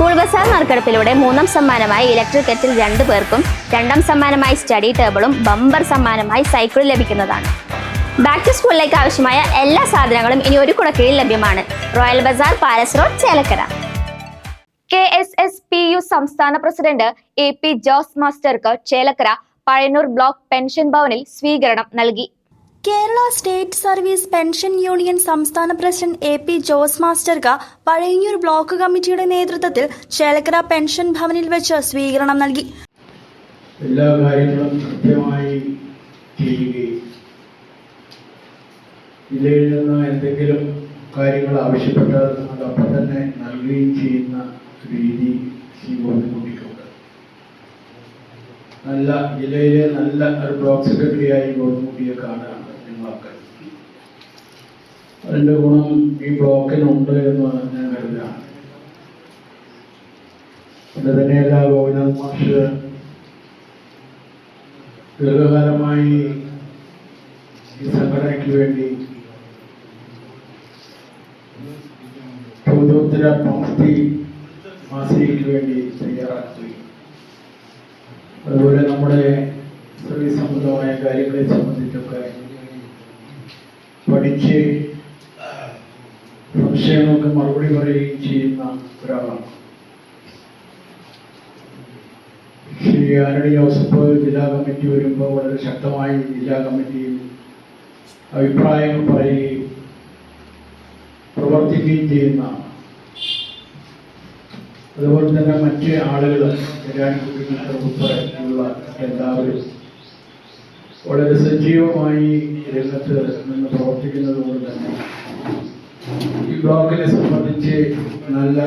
School Bazar നറുക്കെടുപ്പിലൂടെ മൂന്നാം സമ്മാനമായി ഇലക്ട്രിക് കെറ്റിൽ രണ്ടു പേർക്കും രണ്ടാം സമ്മാനമായി സ്റ്റഡി ടേബിളും ബമ്പർ സമ്മാനമായി സൈക്കിൾ ലഭിക്കുന്നതാണ്. ബാക്ക് ടു സ്കൂളിലേക്ക് ആവശ്യമായ എല്ലാ സാധനങ്ങളും ഇനി ഒരു കുടക്കീഴിൽ ലഭ്യമാണ്. Royal bazaar palace road Chelakkara. K S S P U സംസ്ഥാന പ്രസിഡന്റ് എ പി ജോസ് മാസ്റ്റർക്ക് ചേലക്കര പഴയന്നൂർ ബ്ലോക്ക് പെൻഷൻ ഭവനിൽ സ്വീകരണം നൽകി. Kerala state service pension union സംസ്ഥാന പ്രസിഡന്റ് എ പി ജോസ് മാസ്റ്റർക്ക് പഴയന്നൂർ ബ്ലോക്ക് കമ്മിറ്റിയുടെ നേതൃത്വത്തിൽ ചേലക്കര പെൻഷൻ ഭവനിൽ വെച്ച് സ്വീകരണം നൽകി. എല്ലാ കാര്യങ്ങളും കൃത്യമായി ചെയ്യുകയും ജില്ലയിൽ നിന്ന് എന്തെങ്കിലും കാര്യങ്ങൾ ആവശ്യപ്പെട്ടാൽ അതപ്പം തന്നെ നൽകുകയും ചെയ്യുന്ന രീതി ശ്രീ ഗോവിന്ദൻകുട്ടിക്കുണ്ട് നല്ല ജില്ലയിലെ നല്ല ഒരു ബ്ലോക്ക് സെക്രട്ടറിയായി ഗോവിന്ദൻകുട്ടിയെ കാണുകയാണ് അതിന്റെ ഗുണം ഈ ബ്ലോക്കിനുണ്ട് എന്ന് ഞാൻ കരുതുകയാണ് അത് തന്നെയല്ല ഗോവിന്ദൻ മാഷ് ദീർഘകാലമായി ഈ സംഘടനയ്ക്ക് വേണ്ടി ചോദ്യോത്തര പ്രാപ്തി മാസികയ്ക്ക് വേണ്ടി തയ്യാറാക്കി. അതുപോലെ നമ്മുടെ സർവീസ് സംബന്ധമായ കാര്യങ്ങളെ സംബന്ധിച്ചൊക്കെ പഠിച്ച് സംശയങ്ങൾക്ക് മറുപടി പറയുകയും ചെയ്യുന്ന ഒരാളാണ്. ശ്രീ ആരണി ജോസഫ് ജില്ലാ കമ്മിറ്റി വരുമ്പോൾ വളരെ ശക്തമായി ജില്ലാ കമ്മിറ്റിയിൽ അഭിപ്രായങ്ങൾ പറയുകയും പ്രവർത്തിക്കുകയും ചെയ്യുന്ന അതുപോലെ തന്നെ മറ്റ് ആളുകൾ ഉൾപ്പെടെയുള്ള എല്ലാവരും വളരെ സജീവമായി രംഗത്ത് നിന്ന് പ്രവർത്തിക്കുന്നത് കൊണ്ട് തന്നെ ബ്ലോക്കിനെ സംബന്ധിച്ച് നല്ല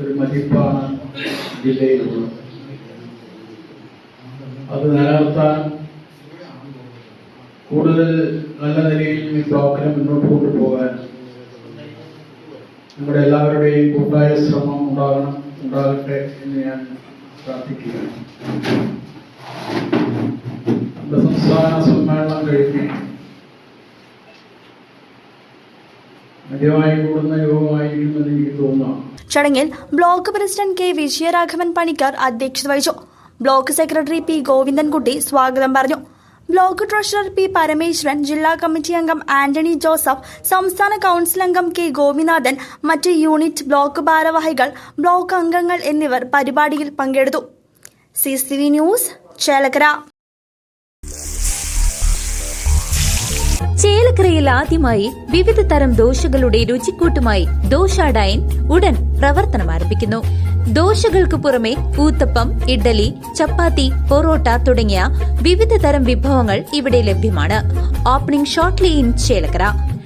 ഒരു മതിപ്പാണ് ജില്ലയിലുള്ളത്. അത് നിലനിർത്താൻ കൂടുതൽ നല്ല നിലയിൽ ഈ ബ്ലോക്കിനെ മുന്നോട്ട് കൊണ്ടുപോകാൻ നമ്മുടെ എല്ലാവരുടെയും കൂട്ടായ ശ്രമം ഉണ്ടാകണം ഉണ്ടാകട്ടെ എന്ന് ഞാൻ പ്രാർത്ഥിക്കുകയാണ്. നമ്മുടെ സംസ്ഥാന സമ്മേളനം കഴിഞ്ഞ് കൂടുന്ന ചടങ്ങിൽ block president K Vijayaraghavan Panicker അധ്യക്ഷത വഹിച്ചു. ബ്ലോക്ക് സെക്രട്ടറി പി ഗോവിന്ദൻകുട്ടി സ്വാഗതം പറഞ്ഞു. ബ്ലോക്ക് ട്രഷറർ പി പരമേശ്വരൻ ജില്ലാ കമ്മിറ്റി അംഗം ആന്റണി ജോസഫ് സംസ്ഥാന കൗൺസിൽ അംഗം കെ ഗോപിനാഥൻ മറ്റ് യൂണിറ്റ് ബ്ലോക്ക് ഭാരവാഹികൾ ബ്ലോക്ക് അംഗങ്ങൾ എന്നിവർ പരിപാടിയിൽ പങ്കെടുത്തു. C news Chelakkara. ചേലക്കരയിൽ ആദ്യമായി വിവിധ തരം ദോശകളുടെ രുചിക്കൂട്ടുമായി ദോശ ഉടൻ പ്രവർത്തനം ആരംഭിക്കുന്നു. ദോശകൾക്ക് പുറമെ ഊത്തപ്പം ഇഡ്ഡലി ചപ്പാത്തി പൊറോട്ട തുടങ്ങിയ വിവിധ തരം വിഭവങ്ങൾ ഇവിടെ ലഭ്യമാണ്. Opening shortly in Chelakkara.